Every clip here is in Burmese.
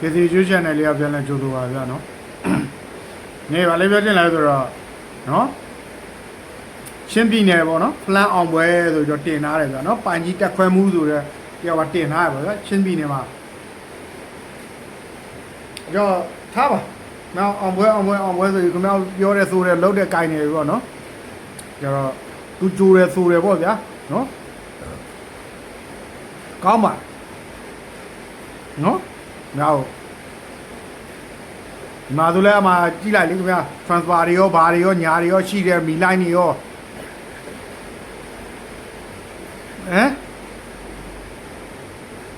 ကေစီကျွေးချန်နယ်လေးကပြန်လဲကြိုးလို့ပါဗျာနော်နေပါလေပြောချင်လဲဆိုတော့နော်ရှင်းပြည်နယ်ပေါ့နော်ဖလန်အောင်ပွဲဆိုတော့တင်ထားတယ်ဗျာနော်ပိုင်ကြီးတက်ခွဲမှုဆိုတော့တရားပါတင်ထားရပါဗျာရှင်းပြည်နယ်မှာကြောထားပါနောက်အောင်ပွဲအောင်ပွဲအောင်ပွဲဆိုရင်ခင်ဗျားပြောတဲ့ဆိုတဲ့လောက်တဲ့ကိုင်းနေပြီပေါ့နော်ကျတော့သူကြိုးတယ်ဆိုတယ်ပေါ့ဗျာနော်ကောင်းပါနော် နောက်ဒီမှာဆိုလဲအမှကြည့်လိုက်လေခင်ဗျာ transfer တွေရောဘာတွေရောညာတွေရောရှိတယ်မီလိုင်းတွေရောဟမ်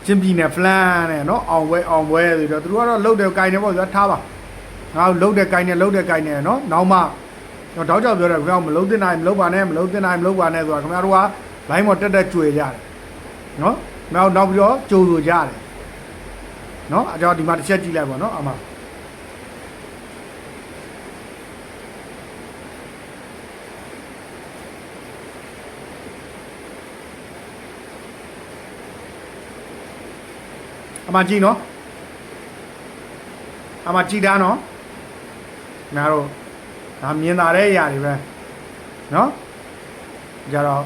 ချင်းပြည်နယ် plan နဲ့เนาะအောင်ပွဲအောင်ပွဲဆိုတော့သူတို့ကတော့လှုပ်တယ်ကိုင်းတယ်ပေါ့ဗျာထားပါငါတို့လှုပ်တယ်ကိုင်းတယ်လှုပ်တယ်ကိုင်းတယ်เนาะနောက်မှတော့တောက်ကြောက်ပြောတယ်ခင်ဗျာမလှုပ်တင်နိုင်မလှုပ်ပါနဲ့မလှုပ်တင်နိုင်မလှုပ်ပါနဲ့ဆိုတာခင်ဗျာတို့က line ပေါ်တက်တက်ကြွေကြတယ်เนาะနောက်နောက်ပြီးတော့ကြိုးဆိုကြတယ် เนาะအကြောင်းဒီမှာတစ်ချက်ကြည့်လိုက်ပါเนาะအမ အမကြည့်နော်အမကြည့်တာနော်ငါတို့ဒါမြင်တာတဲ့အရာတွေပဲနော်ကြတော့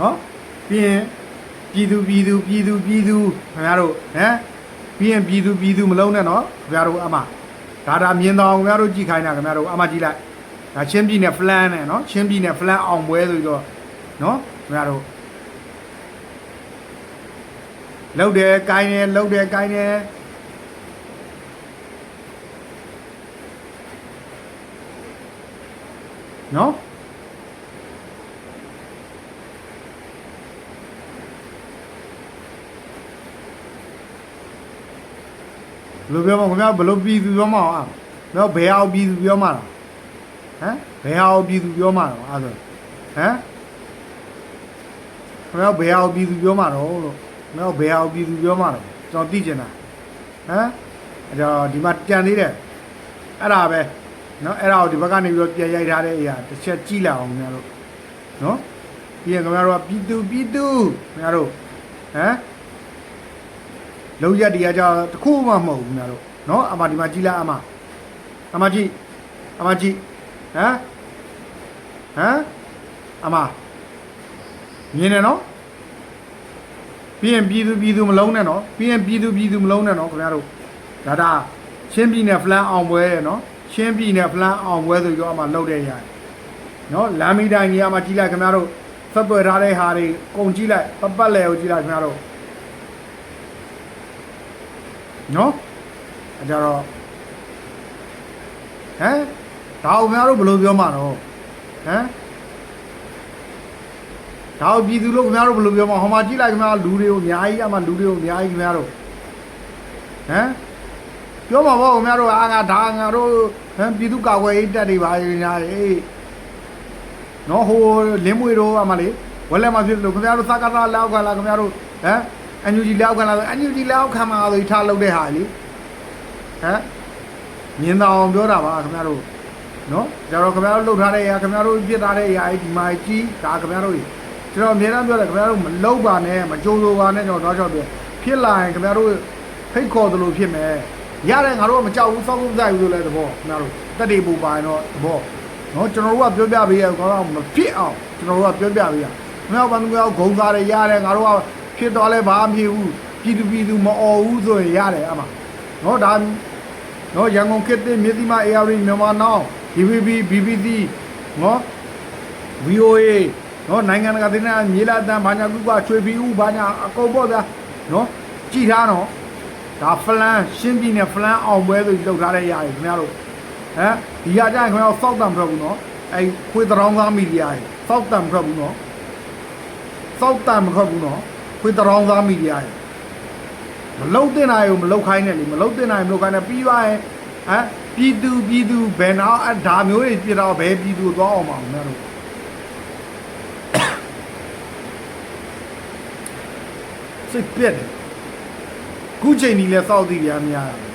နော်ပြီးရင်ပြည်သူပြည်သူပြည်သူပြည်သူခင်ဗျားတို့ဟမ်ပြီးရင်ပြည်သူပြည်သူမလုံးနဲ့နော်ခင်ဗျားတို့အမဒါဒါမြင်တော်ခင်ဗျားတို့ကြည့်ခိုင်းတာခင်ဗျားတို့အမကြည့်လိုက်ဒါချင်းပြည်နယ်ဖလန်နဲ့နော်ချင်းပြည်နယ်ဖလန်အောင်ပွဲဆိုပြီးတော့နော်ခင်ဗျားတို့လောက်တယ်ကိုင်းတယ်လောက်တယ်ကိုင်းတယ်နော် ဘယ်လိုပြောမလဲခင်ဗျားဘယ်လိုပြည်သူပြောမအောင်အဲ့တော့ဘယ်အောင်ပြည်သူပြောမှာလားဟမ်ဘယ်ဟာကိုပြည်သူပြောမှာတော့အဲ့ဒါဟမ်ခင်ဗျားဘယ်ဟာကိုပြည်သူပြောမှာတော့လို့ခင်ဗျားဘယ်ဟာကိုပြည်သူပြောမှာတော့ကျွန်တော်သိချင်တာဟမ်အဲ့တော့ဒီမှာကြံသေးတယ်အဲ့ဒါပဲနော်အဲ့ဒါကိုဒီဘက်ကနေပြီးတော့ပြန်ရိုက်ထားတဲ့အရာတစ်ချက်ကြည့်လိုက်အောင်ခင်ဗျားတို့နော်ပြီးရင်ခင်ဗျားတို့ကပြည်သူပြည်သူခင်ဗျားတို့ဟမ် လုံးရက်တရားကြောင့်တစ်ခုမှမဟုတ်ဘူးခင်ဗျားတို့နော်အမဒီမှာကြည့်လိုက်အမအမကြည့်အမကြည့်ဟမ်ဟမ်အမမြင်တယ်နော်ပြီးရင်ပြည်သူပြည်သူမလုံးနဲ့နော်ပြီးရင်ပြည်သူပြည်သူမလုံးနဲ့နော်ခင်ဗျားတို့ဒါဒါချင်းပြည်နယ် plan အောင်ပွဲရယ်နော်ချင်းပြည်နယ် plan အောင်ပွဲဆိုပြီးတော့အမလှုပ်တဲ့ရတယ်နော်လမ်းမီတိုင်းကြီးအမကြည့်လိုက်ခင်ဗျားတို့ဆက်သွယ်ထားတဲ့ဟာတွေကုန်ကြည့်လိုက်ပတ်ပတ်လဲကိုကြည့်လိုက်ခင်ဗျားတို့ နော်အဲကြတော့ဟမ်ဒါအောင်များတို့ဘယ်လိုပြောမှာတော့ဟမ်ဒါအောင်ပြည်သူတို့ခင်ဗျားတို့ဘယ်လိုပြောမှာဟောမှာကြည့်လိုက်ခင်ဗျားလူတွေကိုအများကြီးအမှလူတွေကိုအများကြီးခင်ဗျားတို့ဟမ်ပြောမှာပေါ့ခင်ဗျားတို့အာငါဒါငါတို့ဟမ်ပြည်သူကာကွယ်ရေးတပ်တွေပါညာအေးနော်ဟိုလင်းမွေတို့အမလေးဝက်လက်မှာဖြစ်လို့ခင်ဗျားတို့စကားသားလောက်ခါလာခင်ဗျားတို့ဟမ် အန်ယူဂျီလောက်ခါလာအန်ယူဂျီလောက်ခါမှာဆိုထားလုပ်တဲ့ဟာလေဟမ်မြင်တော်အောင်ပြောတာပါခင်ဗျားတို့နော်ကျတော့ခင်ဗျားတို့လှုပ်ထားတဲ့အရာခင်ဗျားတို့ပြစ်ထားတဲ့အရာဒီမှာကြီးဒါခင်ဗျားတို့ကျွန်တော်အများအားပြောတယ်ခင်ဗျားတို့မလှုပ်ပါနဲ့မကြိုးစိုးပါနဲ့ကျွန်တော်တော့ချောက်ပြဖြစ်လာရင်ခင်ဗျားတို့ဖိတ်ခေါ်သလိုဖြစ်မယ်ရတယ်ငါတို့ကမကြောက်ဘူးစောက်ဖို့စိုက်ဘူးလို့လည်းသဘောခင်ဗျားတို့တက်တေပူပါရင်တော့သဘောနော်ကျွန်တော်တို့ကပြောပြပေးရကောင်မဖြစ်အောင်ကျွန်တော်တို့ကပြောပြပေးရခင်ဗျားဘာလို့ကဂုံသားတွေရတယ်ငါတို့က ဖြစ်သွားလဲဘာမှမဖြစ်ဘူးပြည်သူပြည်သူမអော်ဘူးဆိုရင်ရတယ်အမနော်ဒါနော်ရန်ကုန်ခေတ်သစ်မြစ်သီမ AR မြန်မာနောင် DVB BBC နော် VOA နော်နိုင်ငံတကာသတင်းအမြေလာတန်းဘာညာကုကချွေပီဦးဘာညာအကုန်ပေါ့ဗျာနော်ကြည်ထားတော့ဒါဖလန်ရှင်းပြည်နယ်ဖလန်အောင်ပွဲဆိုပြီးလောက်ထားတဲ့ຢာကြီးခင်ဗျားတို့ဟမ်ဒီຢာကြရင်ခင်ဗျားတို့စောက်တံမထွက်ဘူးနော်အဲခွေးတရောင်းသားမီဒီယာကြီးစောက်တံမထွက်ဘူးနော်စောက်တံမထွက်ဘူးနော် ခွေးတရောင်းသားမီဒီယာကြီးမလုတ်တင်နိုင်ဘူးမလုတ်ခိုင်းနဲ့လေမလုတ်တင်နိုင်မလုတ်ခိုင်းနဲ့ပြီးသွားရင်ဟမ်ပြည်သူပြည်သူဘယ်နာအဒါမျိုးတွေပြတော့ဘယ်ပြည်သူသွားအောင်မအောင်များတို့စိတ်ပြက်တယ်ခုချိန်ကြီးလဲစောက်တည်ရများတာ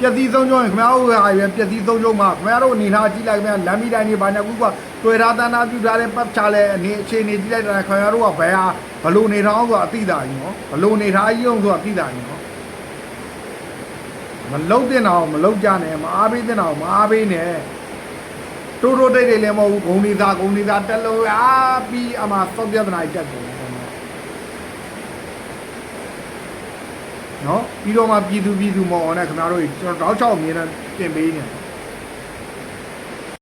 ပျက်စီးဆုံးကြုံရင်ခင်ဗျားတို့ဟာရပျက်စီးဆုံးကြုံမှာခင်ဗျားတို့အနေထားကြည့်လိုက်ခင်ဗျာလမ်းမီတိုင်းနေဘာညာကူကတွေ့ထားတန်းသားပြူထားတဲ့ပတ်ချလဲအနေအခြေအနေကြည့်လိုက်တာခင်ဗျားတို့ကဘယ်ဟာ ဘလို့နေထားအောင်ဆိုတာအသိတာကြီးနော်ဘလို့နေထားကြီးအောင်ဆိုတာအသိတာကြီးနော်မလုံးတင်အောင်မလုံးကြနဲ့မအားပေးတင်အောင်မအားပေးနဲ့တိုးတိုးတိတ်တိတ်လည်းမဟုတ်ဘူးဂုံနေသားဂုံနေသားတက်လို့အားပြီးအမှသောက်ပြဿနာကြီးတက်တယ်နော်ပြီးတော့မှပြည်သူပြည်သူမော်အောင်နဲ့ခင်ဗျားတို့ကျွန်တော်တောက်ချောက်အမြင်နဲ့တင်ပေးနေတယ်